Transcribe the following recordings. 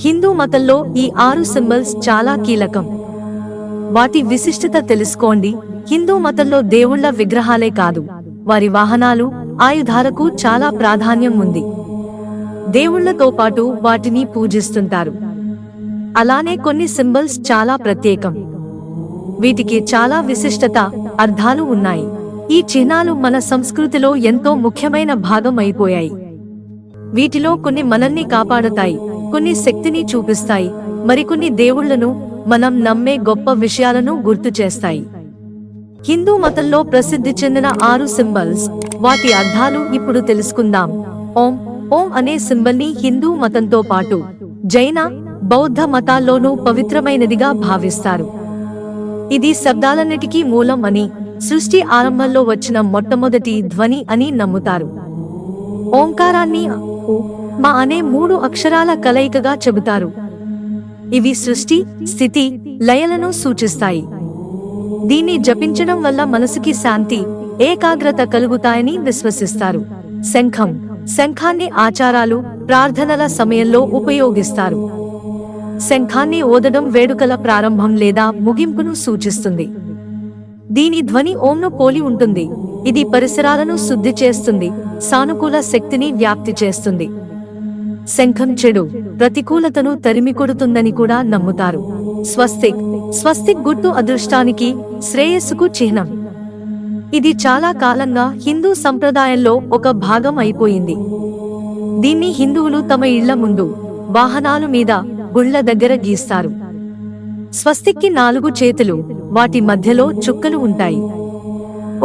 హిందూ మతంలో ఈ ఆరు సింబల్స్ చాలా కీలకం. వాటి విశిష్టత తెలుసుకోండి. హిందూ మతంలో దేవుళ్ళ విగ్రహాలే కాదు. వారి వాహనాలు ఆయుధాలకు చాలా ప్రాధాన్యం ఉంది. దేవుళ్ళతో పాటు వాటిని పూజిస్తుంటారు. అలానే కొన్ని సింబల్స్ చాలా ప్రత్యేకం. వీటికి చాలా విశిష్టత అర్థాలు ఉన్నాయి. ఈ చిహ్నాలు మన సంస్కృతిలో ఎంతో ముఖ్యమైన భాగం అయిపోయాయి. వీటిలో కొన్ని మనల్ని కాపాడతాయి. కొన్ని శక్తిని చూపిస్తాయి మరికొన్ని దేవుళ్ళను మనం నమ్మే గొప్ప విషయాలను గుర్తు చేస్తాయి. హిందూ మతంలో ప్రసిద్ధి చెందిన ఆరు సింబల్స్ వాటి అర్థాలు ఇప్పుడు తెలుసుకుందాం. ఓం ఓం అనే సింబల్ని హిందూ మతంతో పాటు జైన బౌద్ధ మతాల్లోనూ పవిత్రమైనదిగా భావిస్తారు. ఇది శబ్దాలన్నిటికీ మూలం అని సృష్టి ఆరంభంలో వచ్చిన మొట్టమొదటి ధ్వని అని నమ్ముతారు. ఓంకారాన్ని మా అనే మూడు అక్షరాల కలయికగా చెబుతారు. ఇవి సృష్టి స్థితి లయలను సూచిస్తాయి. దీన్ని జపించడం వల్ల మనసుకి శాంతి ఏకాగ్రత కలుగుతాయని విశ్వసిస్తారు. శంఖం శంఖాన్ని ఆచారాలు ప్రార్థనల సమయంలో ఉపయోగిస్తారు. శంఖాన్ని ఓదడం వేడుకల ప్రారంభం లేదా ముగింపును సూచిస్తుంది. దీని ధ్వని ఓంను పోలి ఉంటుంది. ఇది పరిసరాలను శుద్ధి చేస్తుంది సానుకూల శక్తిని వ్యాప్తి చేస్తుంది. శంఖం చెడు ప్రతికూలతను తరిమి కొడుతుందని కూడా నమ్ముతారు. స్వస్తిక్ స్వస్తిక్ గుర్తు అదృష్టానికి శ్రేయస్సుకు చిహ్నం. ఇది చాలా కాలంగా హిందూ సంప్రదాయంలో ఒక భాగం అయిపోయింది. దీన్ని హిందువులు తమ ఇళ్ళ ముందు వాహనాలు మీద గుళ్ళ దగ్గర గీస్తారు. స్వస్తిక్కి నాలుగు చేతులు వాటి మధ్యలో చుక్కలు ఉంటాయి.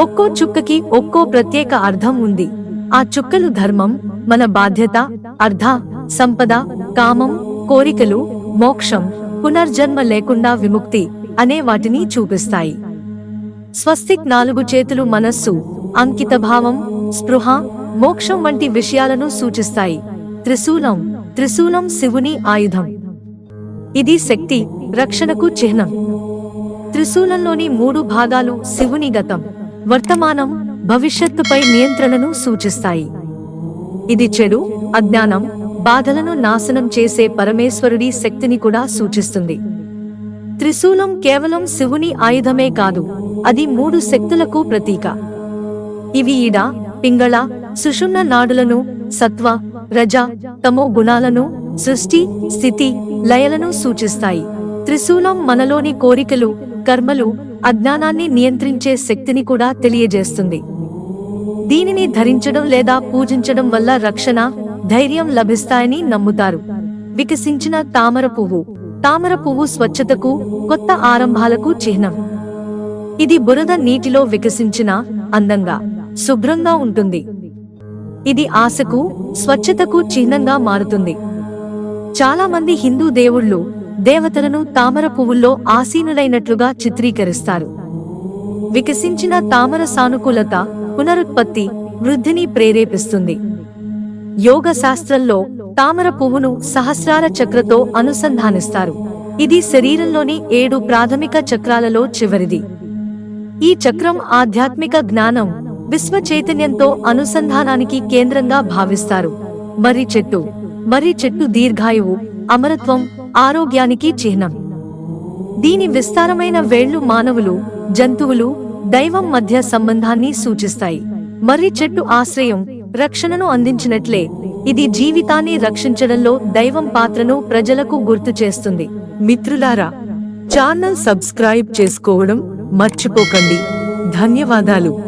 ఒక్కో చుక్కకి ఒక్కో ప్రత్యేక అర్థం ఉంది. ఆ చుక్కలు ధర్మం మన బాధ్యత అర్ధ సంపద కామం కోరికలు మోక్షం పునర్జన్మ లేకుండా విముక్తి అనే వాటిని చూపిస్తాయి. స్వస్తిక్ నాలుగు చేతులు మనస్సు అంకితభావం స్పృహ మోక్షం వంటి విషయాలను సూచిస్తాయి. త్రిశూలం త్రిశూలం శివుని ఆయుధం. ఇది శక్తి రక్షణకు చిహ్నం. త్రిశూలంలోని మూడు భాగాలు శివుని గతం. వర్తమానం భవిష్యత్తుపై నియంత్రణను సూచిస్తాయి. ఇది చెడు అజ్ఞానం బాధలను నాశనం చేసే పరమేశ్వరుడి శక్తిని కూడా సూచిస్తుంది. త్రిశూలం కేవలం శివుని ఆయుధమే కాదు అది మూడు శక్తులకు ప్రతీక. ఇవి ఈడ పింగళ సుషుమ్న నాడులను సత్వ రజ తమో గుణాలను సృష్టి స్థితి లయలను సూచిస్తాయి. త్రిశూలం మనలోని కోరికలు కర్మలు అజ్ఞానాన్ని నియంత్రించే శక్తిని కూడా తెలియజేస్తుంది. దీనిని ధరించడం లేదా పూజించడం వల్ల రక్షణ ధైర్యం లభిస్తాయని నమ్ముతారు. వికసించిన తామర పువ్వు. తామర పువ్వు స్వచ్ఛతకు కొత్త ఆరంభాలకు చిహ్నం. ఇది బురద నీటిలో వికసించిన అందంగా శుభ్రంగా ఉంటుంది. ఇది ఆశకు స్వచ్ఛతకు చిహ్నంగా మారుతుంది. చాలా మంది హిందూ దేవుళ్ళు దేవతలను తామర పువ్వుల్లో ఆసీనులైనట్లుగా చిత్రీకరిస్తారు. వికసించిన తామర సానుకూలత పునరుత్పత్తి వృద్ధిని ప్రేరేపిస్తుంది. యోగ శాస్త్రంలో తామర పువ్వును సహస్రార చక్రతో అనుసంధానిస్తారు. ఇది శరీరంలోని ఏడు ప్రాథమిక చక్రాలలో చివరిది. ఈ చక్రం ఆధ్యాత్మిక జ్ఞానం విశ్వ చైతన్యంతో అనుసంధానానికి కేంద్రంగా భావిస్తారు. మర్రి చెట్టు మర్రి చెట్టు దీర్ఘాయువు అమరత్వం ఆరోగ్యానికి చిహ్నం. దీని విస్తారమైన వేళ్ళు మానవులు జంతువులు దైవం మధ్య సంబంధాన్ని సూచిస్తాయి. మర్రి చెట్టు ఆశ్రయం రక్షణను అందించినట్లే ఇది జీవితాన్ని రక్షించడంలో దైవం పాత్రను ప్రజలకు గుర్తు చేస్తుంది. మిత్రులారా ఛానల్ సబ్స్క్రైబ్ చేసుకోవడం మర్చిపోకండి. ధన్యవాదాలు.